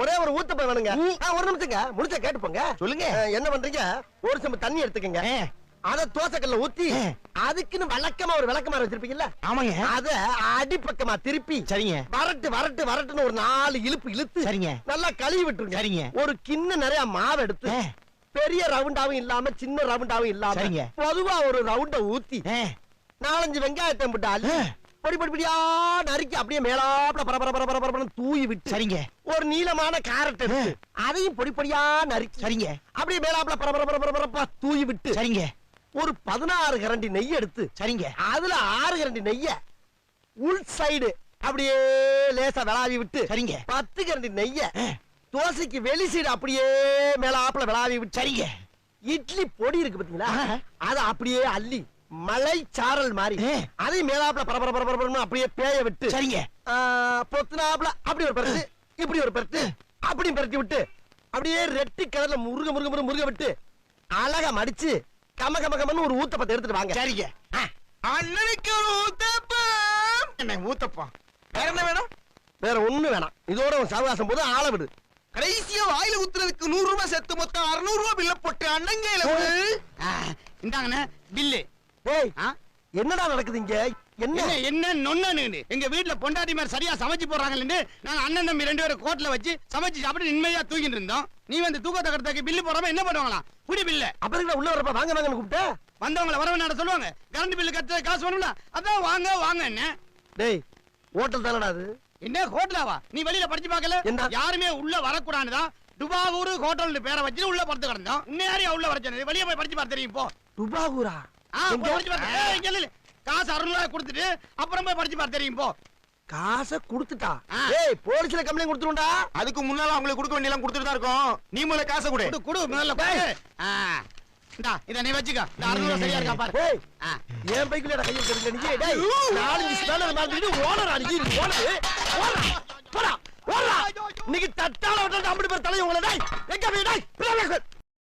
ஒரே ஒரு ஊத்தப்ப வேணுங்க ஒரு நிமிஷங்க முடிச்ச கேட்டு போங்க சொல்லுங்க. என்ன பண்றீங்க ஒரு செம்பு தண்ணி எடுத்துக்கங்க அத தோசைக்கல்ல ஊத்தி. அதுக்குன்னு வழக்கமா ஒரு விளக்கமாறு வச்சிருப்பீங்கல்ல ஆமாங்க அத அடிப்பக்கமா திருப்பி சரிங்க வரட்டு வரட்டு வரட்டுன்னு ஒரு நாலு இழுப்பு இழுத்து சரிங்க. நல்லா கழுவி விட்டுருங்க சரிங்க. ஒரு கிண்ண நிறைய மாவு எடுத்து. பெரிய ரவுண்டாவும் இல்லாம சின்ன ரவுண்டாவும் இல்லாம. பொதுவா ஒரு ரவுண்ட ஊத்தி நாலஞ்சு வெங்காயத்தை போட்டு. பொடி பொடி பொடியா நறுக்கி அப்படியே மேலாப்ல பர பர பர பர பரபரன்னு தூவி விட்டு. சரிங்க. ஒரு நீளமான கேரட் அதையும் பொடி பொடியா நறுக்கி சரிங்க. அப்படியே மேலாப்ல பர பர பர பர பரப்பா தூவி விட்டு சரிங்க. ஒரு பதினாறு கரண்டி நெய் எடுத்து சரிங்க. அதுல ஆறு கரண்டி நெய்ய உள் சைடு அப்படியே லேசா விளாவி விட்டு சரிங்க. பத்து கரண்டி நெய்ய தோசைக்கு வெளி சைடு அப்படியே மேலாப்ல விளாவி விட்டு. சரிங்க. இட்லி பொடி இருக்கு பாத்தீங்களா. அத அப்படியே அள்ளி மலை சாரல் மாதிரி. அதையும் மேலாப்ல பரபர பரபர பரபரன்னு அப்படியே பேய விட்டு சரிங்க. ஆ, பொத்துனாப்ல அப்படி ஒரு பரட்டு இப்படி ஒரு பரட்டு அப்படி பரட்டி விட்டு அப்படியே ரெட்டி கலர்ல முருக முருக முருக முருக விட்டு அழகா மடிச்சு கம கம கமன்னு ஒரு ஊத்தப்பத்தை எடுத்துட்டு வாங்க. சரிங்க. அண்ணனுக்கு ஒரு ஊத்தப்பம். என்ன ஊத்தப்பம்? வேற என்ன வேணும்? வேற ஒண்ணு வேணாம். இதோட சவகாசம் போது ஆள விடு. கடைசியா வாயில ஊத்துறதுக்கு நூறு ரூபாய் செத்து மொத்தம் அறுநூறு ரூபாய் பில்ல போட்டு அண்ணங்கையில இந்தாங்கண்ணே பில்லு ஆ? என்னடா நடக்குது இங்க? என்ன? என்ன நொன்னு எங்க வீட்ல பொண்டாட்டி மாதிரி சரியா சமைச்சு போறாங்கன்னு நாங்க அண்ணன் தம்பி ரெண்டு பேரும் கோட்ல வச்சு சமைச்சு சாப்பிட்டு நிம்மதியா தூங்கிட்டு இருந்தோம். நீ வந்து தூக்கத்தை கடத்தாக்கு பில்லு போடாம என்ன பண்ணுவாங்களா புடி பில்லு அப்புறம் உள்ள வரப்ப வாங்க வாங்கன்னு கூப்பிட்ட? வந்தவங்கள வரவனாட சொல்லுவாங்க. கரண்ட் பில்லு கட்ட காசு வேணும்ல. அதான் வாங்க வாங்க என்ன டேய் ஹோட்டல் தானடா அது? என்ன ஹோட்டலாவா? நீ வெளியில படிச்சு பார்க்கல? யாருமே உள்ள வரக்கூடாதுதான் துபாவூர் ஹோட்டல் பேரை வச்சு உள்ள படுத்து கிடந்தோம். உன்னை யாரையா உள்ள வர சொன்னது? வெளியே போய் படிச்சு பாரு தெரியும் போ. துபாகூரா காசு அறுநூறு கொடுத்துட்டு அப்புறம் போய் படிச்சு பாரு தெரியும் போ. காசை கொடுத்துட்டா. ஏய் போலீஸ்ல கம்ப்ளைண்ட் கொடுத்துருண்டா அதுக்கு முன்னால அவங்களுக்கு கொடுக்க வேண்டியலாம் கொடுத்துட்டு தான் இருக்கோம். நீ முதல்ல காசை கொடு. குடு குடு முதல்ல இந்தா இத நீ வச்சுக்க. இந்த அறுநூறு சரியா இருக்கா பாரு. என் பைக்குல கையை தெரிஞ்ச நீ? டேய் நாலஞ்சு ஸ்பேனர் மாதிரி ஓனர் அடிச்சு ஓனர் ஓடா. போடா. ஓடா இன்னைக்கு தட்டால விட்டு ஐம்பது பேர் தலைய உங்களை டேய் எங்க போய் டேய்